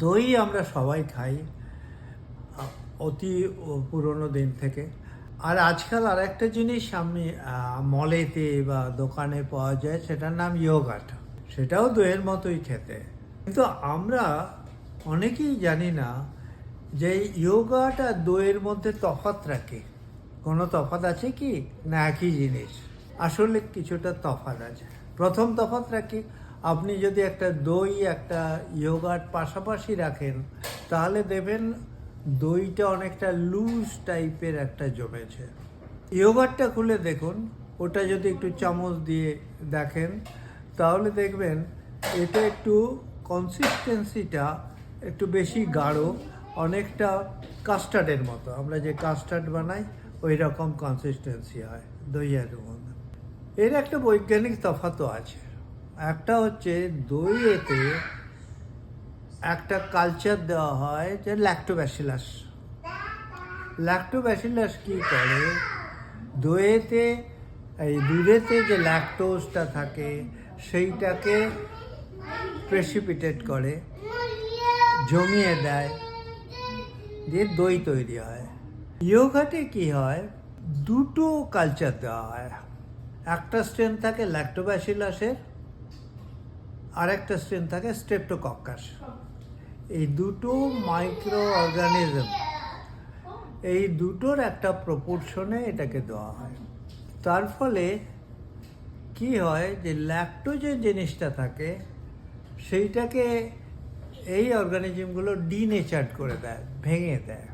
দই আমরা সবাই খাই, অতি পুরনো দিন থেকে। আর আজকাল আর একটা জিনিস আমি মলেতে বা দোকানে পাওয়া যায়, সেটার নাম ইয়োগাট। সেটাও দইয়ের মতোই খেতে। কিন্তু আমরা অনেকেই জানি না যে ইয়োগাট আর দইয়ের মধ্যে তফাৎ রাখে কোনো তফাৎ আছে কি? না, একই জিনিস। আসলে কিছুটা তফাৎ আছে। প্রথম তফাৎ রাখি আপনি যদি একটা দই, একটা ইয়োগাট পাশাপাশি রাখেন, তাহলে দেবেন দইটা অনেকটা লুজ টাইপের একটা জমেছে। ইয়োগাটটা খুলে দেখুন, ওটা যদি একটু চামচ দিয়ে দেখেন, তাহলে দেখবেন এটা একটু কনসিস্টেন্সিটা একটু বেশি গাঢ়, অনেকটা কাস্টার্ডের মতো। আমরা যে কাস্টার্ড বানাই, ওই রকম কনসিস্টেন্সি হয়, দইয়ের মধ্যে। এর একটা বৈজ্ঞানিক তফাতও আছে। একটা হচ্ছে দইয়েতে একটা কালচার দেওয়া হয় যে ল্যাক্টোব্যাসিলাস ল্যাক্টোব্যাসিলাস কি করে? দইয়েতে, এই দুধেতে যে ল্যাকটোজটা থাকে, সেইটাকে প্রেসিপিটেট করে, জমিয়ে দেয়, দিয়ে দই তৈরি হয়। ইয়োগাটে কি হয়? দুটো কালচার দেওয়া হয়। একটা স্ট্রেন থাকে ল্যাক্টোব্যাসিলাসের আর একটা স্ট্রেন থাকে স্ট্রেপ্টোকক্কাস এই দুটো মাইক্রো অর্গানিজম এই দুটোর একটা প্রপোর্শনে এটাকে দেওয়া হয়। তার ফলে কি হয় যে ল্যাক্টো যে জিনিসটা থাকে, সেইটাকে এই অর্গানিজমগুলো ডিনেচার্ড করে দেয়, ভেঙে দেয়।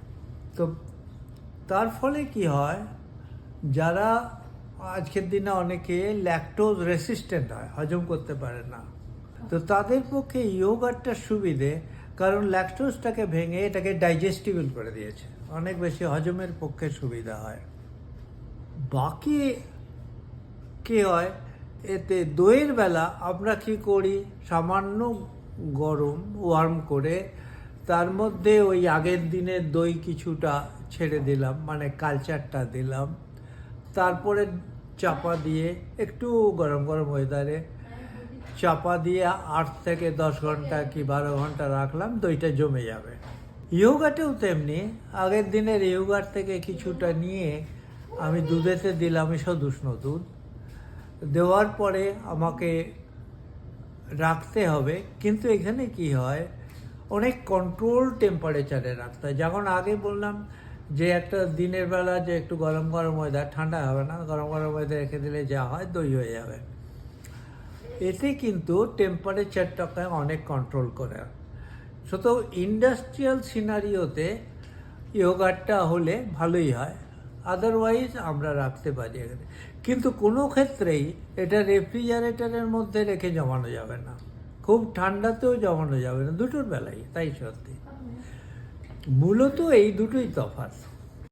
তো তার ফলে কি হয়, যারা আজকের দিনে অনেকে ল্যাকটোজ রেসিস্ট্যান্ট হয়, হজম করতে পারে না। তো তাদের পক্ষে ইয়োগারটা সুবিধে, কারণ ল্যাকটোজটাকে ভেঙে এটাকে ডাইজেস্টিবল করে দিয়েছে। অনেক বেশি হজমের পক্ষে সুবিধা হয়। বাকি কি হয়, এতে দইয়ের বেলা আমরা কি করি? সামান্য গরম ওয়ার্ম করে তার মধ্যে ওই আগের দিনের দই কিছুটা ছেড়ে দিলাম মানে কালচারটা দিলাম। তারপরে চাপা দিয়ে একটু গরম গরম ওয়েদারে চাপা দিয়ে আট থেকে দশ ঘণ্টা কি বারো ঘণ্টা রাখলাম, দইটা জমে যাবে। ইয়োগাটেও তেমনি, আগের দিনের ইয়োগাট থেকে কিছুটা নিয়ে আমি দুধেতে দিলাম এসব উষ্ণ দুধ। দেওয়ার পরে আমাকে রাখতে হবে, কিন্তু এখানে কি হয়, অনেক কন্ট্রোল টেম্পারেচারে রাখতে হয়। যেমন আগে বললাম যে একটা দিনের বেলা যে একটু গরম গরম ওয়েদার ঠান্ডা হবে না, গরম গরম ওয়েদার রেখে দিলে যা হয় দই হয়ে যাবে। এতে কিন্তু টেম্পারেচারটাকে অনেক কন্ট্রোল করে। শুধু ইন্ডাস্ট্রিয়াল সিনারিওতে ইয়োগাটা হলে ভালোই হয়। আদারওয়াইজ আমরা রাখতে পারি এখানে। কিন্তু কোনো ক্ষেত্রেই এটা রেফ্রিজারেটরের মধ্যে রেখে জমানো যাবে না। খুব ঠান্ডাতেও জমানো যাবে না। দুটোর বেলায়, তাই সত্যি। মূলত এই দুটোই তফাৎ।